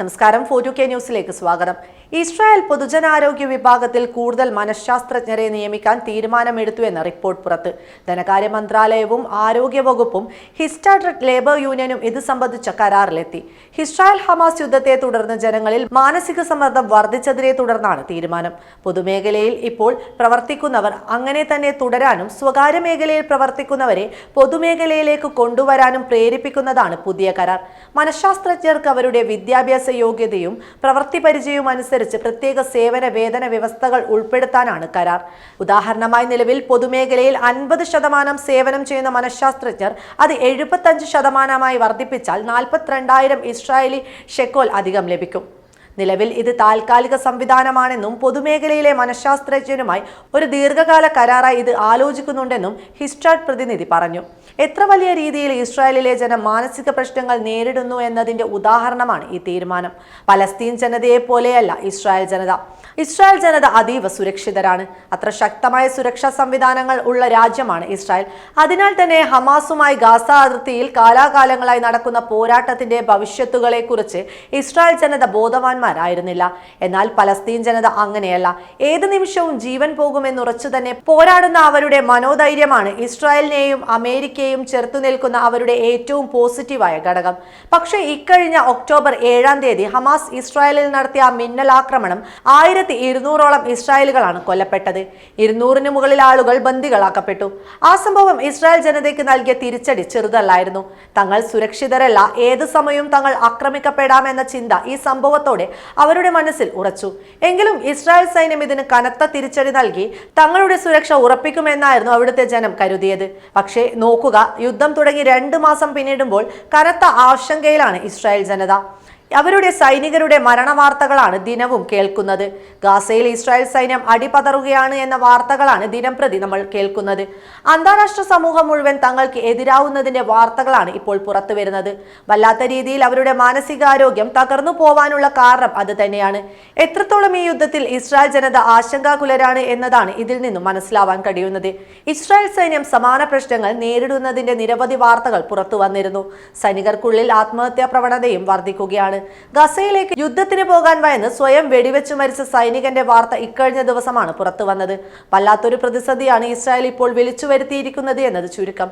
നമസ്കാരം. ഫോർട്ടു കെ ന്യൂസിലേക്ക് സ്വാഗതം. ഇസ്രായേൽ പൊതുജനാരോഗ്യ വിഭാഗത്തിൽ കൂടുതൽ മനഃശാസ്ത്രജ്ഞരെ നിയമിക്കാൻ തീരുമാനമെടുത്തു എന്ന റിപ്പോർട്ട് പുറത്ത്. ധനകാര്യ മന്ത്രാലയവും ആരോഗ്യവകുപ്പും വകുപ്പും ഹിസ്റ്റാഡ്രറ്റ് ലേബർ യൂണിയനും ഇത് സംബന്ധിച്ച കരാറിലെത്തി. ഇസ്രായേൽ ഹമാസ് യുദ്ധത്തെ തുടർന്ന് ജനങ്ങളിൽ മാനസിക സമ്മർദ്ദം വർദ്ധിച്ചതിനെ തുടർന്നാണ് തീരുമാനം. പൊതുമേഖലയിൽ ഇപ്പോൾ പ്രവർത്തിക്കുന്നവർ അങ്ങനെ തന്നെ തുടരാനും സ്വകാര്യ മേഖലയിൽ പ്രവർത്തിക്കുന്നവരെ പൊതുമേഖലയിലേക്ക് കൊണ്ടുവരാനും പ്രേരിപ്പിക്കുന്നതാണ് പുതിയ കരാർ. മനഃശാസ്ത്രജ്ഞർക്ക് അവരുടെ വിദ്യാഭ്യാസ യോഗ്യതയും പ്രവൃത്തി പരിചയവും അനുസരിച്ച് പ്രത്യേക സേവന വേതന വ്യവസ്ഥകൾ ഉൾപ്പെടുത്താനാണ് കരാർ. ഉദാഹരണമായി നിലവിൽ പൊതുമേഖലയിൽ അൻപത് ശതമാനം സേവനം ചെയ്യുന്ന മനഃശാസ്ത്രജ്ഞർ അത് എഴുപത്തഞ്ച് ശതമാനമായി വർദ്ധിപ്പിച്ചാൽ നാൽപ്പത്തിരണ്ടായിരം ഇസ്രായേലി ഷെക്കോൽ അധികം ലഭിക്കും. നിലവിൽ ഇത് താൽക്കാലിക സംവിധാനമാണെന്നും പൊതുമേഖലയിലെ മനഃശാസ്ത്രജ്ഞരുമായി ഒരു ദീർഘകാല കരാറായി ഇത് ആലോചിക്കുന്നുണ്ടെന്നും ഹിസ്റ്റാഡ് പ്രതിനിധി പറഞ്ഞു. എത്ര വലിയ രീതിയിൽ ഇസ്രായേലിലെ ജനം മാനസിക പ്രശ്നങ്ങൾ നേരിടുന്നു എന്നതിന്റെ ഉദാഹരണമാണ് ഈ തീരുമാനം. പലസ്തീൻ ജനതയെ പോലെയല്ല ഇസ്രായേൽ ജനത. ഇസ്രായേൽ ജനത അതീവ സുരക്ഷിതരാണ്. അത്ര ശക്തമായ സുരക്ഷാ സംവിധാനങ്ങൾ ഉള്ള രാജ്യമാണ് ഇസ്രായേൽ. അതിനാൽ തന്നെ ഹമാസുമായി ഗാസ അതിർത്തിയിൽ കാലാകാലങ്ങളായി നടക്കുന്ന പോരാട്ടത്തിന്റെ ഭവിഷ്യത്തുകളെ കുറിച്ച് ഇസ്രായേൽ ജനത ബോധവാന്മാരായിരുന്നില്ല എന്നാൽ പലസ്തീൻ ജനത അങ്ങനെയല്ല. ഏത് നിമിഷവും ജീവൻ പോകുമെന്നുറച്ചു തന്നെ പോരാടുന്ന അവരുടെ മനോധൈര്യമാണ് ഇസ്രായേലിനെയും അമേരിക്കയെയും ചെറുത്തു നിൽക്കുന്ന അവരുടെ ഏറ്റവും പോസിറ്റീവായ ഘടകം. പക്ഷേ ഇക്കഴിഞ്ഞ ഒക്ടോബർ ഏഴാം തീയതി ഹമാസ് ഇസ്രായേലിൽ നടത്തിയ മിന്നലാക്രമണം ആയിരത്തി ഇരുന്നൂറോളം ഇസ്രായേലുകളാണ് കൊല്ലപ്പെട്ടത്. ഇരുന്നൂറിന് മുകളിൽ ആളുകൾ ബന്ദികളാക്കപ്പെട്ടു. ആ സംഭവം ഇസ്രായേൽ ജനതയ്ക്ക് നൽകിയ തിരിച്ചടി ചെറുതല്ലായിരുന്നു. തങ്ങൾ സുരക്ഷിതരല്ല. ഏത് സമയവും തങ്ങൾ ആക്രമിക്കപ്പെടാമെന്ന ചിന്ത ഈ സംഭവത്തോടെ അവരുടെ മനസ്സിൽ ഉറച്ചു. എങ്കിലും ഇസ്രായേൽ സൈന്യം ഇതിന് കനത്ത തിരിച്ചടി നൽകി തങ്ങളുടെ സുരക്ഷ ഉറപ്പിക്കുമെന്നായിരുന്നു അവിടുത്തെ ജനം കരുതിയത്. പക്ഷേ നോക്കുക യുദ്ധം തുടങ്ങി രണ്ട് മാസം പിന്നിടുമ്പോൾ കനത്ത ആശങ്കയിലാണ് ഇസ്രായേൽ ജനത. അവരുടെ സൈനികരുടെ മരണവാർത്തകളാണ് ദിനവും കേൾക്കുന്നത്. ഗാസയിൽ ഇസ്രായേൽ സൈന്യം അടിപതറുകയാണ് എന്ന വാർത്തകളാണ് ദിനം പ്രതി നമ്മൾ കേൾക്കുന്നത്. അന്താരാഷ്ട്ര സമൂഹം മുഴുവൻ തങ്ങൾക്ക് എതിരാവുന്നതിന്റെ വാർത്തകളാണ് ഇപ്പോൾ പുറത്തു വരുന്നത് വല്ലാത്ത രീതിയിൽ അവരുടെ മാനസികാരോഗ്യം തകർന്നു പോവാനുള്ള കാരണം അത് തന്നെയാണ്. എത്രത്തോളം ഈ യുദ്ധത്തിൽ ഇസ്രായേൽ ജനത ആശങ്കാകുലരാണ് എന്നതാണ് ഇതിൽ നിന്നും മനസ്സിലാവാൻ കഴിയുന്നത്. ഇസ്രായേൽ സൈന്യം സമാന പ്രശ്നങ്ങൾ നേരിടുന്നതിന്റെ നിരവധി വാർത്തകൾ പുറത്തു വന്നിരുന്നു. സൈനികർക്കുള്ളിൽ ആത്മഹത്യാ പ്രവണതയും വർദ്ധിക്കുകയാണ്. ഗസയിലേക്ക് യുദ്ധത്തിന് പോകാൻ ഭയന്ന് സ്വയം വെടിവെച്ചു മരിച്ച സൈനികന്റെ വാർത്ത ഇക്കഴിഞ്ഞ ദിവസമാണ് പുറത്തു വന്നത് വല്ലാത്തൊരു പ്രതിസന്ധിയാണ് ഇസ്രായേൽ ഇപ്പോൾ വിളിച്ചു വരുത്തിയിരിക്കുന്നത് എന്നത് ചുരുക്കം.